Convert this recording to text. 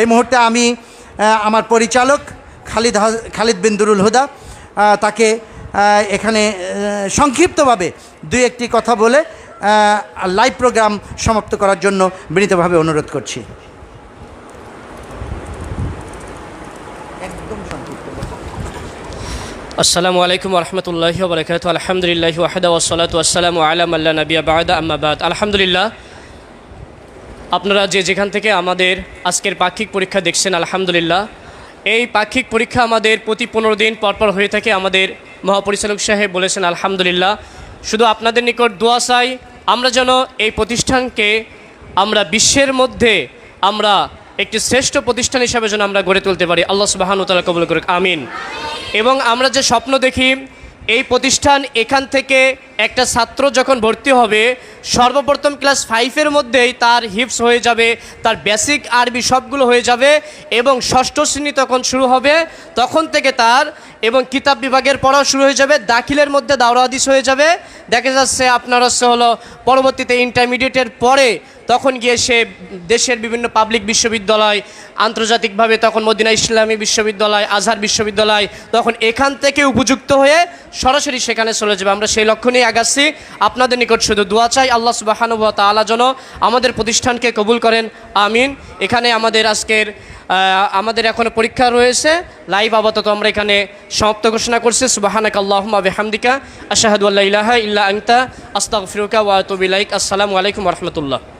এই মুহূর্তে আমি আমার পরিচালক খালিদ খালিদ বিন দুরুল হুদা তাকে এখানে সংক্ষিপ্তভাবে দুই একটি কথা বলে লাইভ প্রোগ্রাম সমাপ্ত করার জন্য বিনীতভাবে অনুরোধ করছি। আসসালামু আলাইকুম রহমতুল্লাহি আলহামদুলিল্লাহ ওয়াহদা ওসলাত ওয়াসালাম আলাম আল্লাহ নবিয়া বাদা। আম্মাবাদ আলহামদুলিল্লাহ আপনারা যে যেখান থেকে আমাদের আজকের পাক্ষিক পরীক্ষা দেখছেন, আলহামদুলিল্লাহ। এই পাক্ষিক পরীক্ষা আমাদের প্রতি পনেরো দিন পরপর হয়ে থাকে, আমাদের মহাপরিচালক সাহেব বলেছেন, আলহামদুলিল্লাহ। শুধু আপনাদের নিকট দোয়া চাই, আমরা যেন এই প্রতিষ্ঠানকে আমরা বিশ্বের মধ্যে আমরা একটি শ্রেষ্ঠ প্রতিষ্ঠান হিসাবে যেন আমরা গড়ে তুলতে পারি। আল্লাহ সুবাহানুতালা কবুল করুক, আমিন। এবং আমরা যে স্বপ্ন দেখি এই প্রতিষ্ঠান এখান থেকে একটা ছাত্র যখন ভর্তি হবে, সর্বপ্রথম ক্লাস ফাইভের মধ্যেই তার হিপস হয়ে যাবে, তার বেসিক আরবি সবগুলো হয়ে যাবে এবং ষষ্ঠ শ্রেণি তখন শুরু হবে। তখন থেকে তার এবং কিতাব বিভাগের পড়াও শুরু হয়ে যাবে, দাখিলের মধ্যে দাওরা হাদিস হয়ে যাবে। দেখা যাচ্ছে আপনার হচ্ছে হলো পরবর্তীতে ইন্টারমিডিয়েটের পরে তখন গিয়ে সে দেশের বিভিন্ন পাবলিক বিশ্ববিদ্যালয়, আন্তর্জাতিকভাবে তখন মদিনা ইসলামী বিশ্ববিদ্যালয়, আজহার বিশ্ববিদ্যালয়, তখন এখান থেকে উপযুক্ত হয়ে সরাসরি সেখানে চলে যাবে। আমরা সেই লক্ষ্য নিয়ে আগাচ্ছি। আপনাদের নিকট শুধু দোয়া চাই, আল্লাহ সুবাহানুব তালা যেন আমাদের প্রতিষ্ঠানকে কবুল করেন। আমিন। এখানে আমাদের আজকের আমাদের এখনও পরীক্ষা রয়েছে। লাইভ আপাতত আমরা এখানে সমাপ্ত ঘোষণা করছি। সুবাহানাক আল্লাহমা বেহামদিকা। আশাহাদু আল্লাহ ইলাহা ইল্লা আংতা আস্তাগফিরুকা ওয়াতবিলাইক আতুবু ইলাইক। আসসালামু আলাইকুম রহমতুল্লাহ।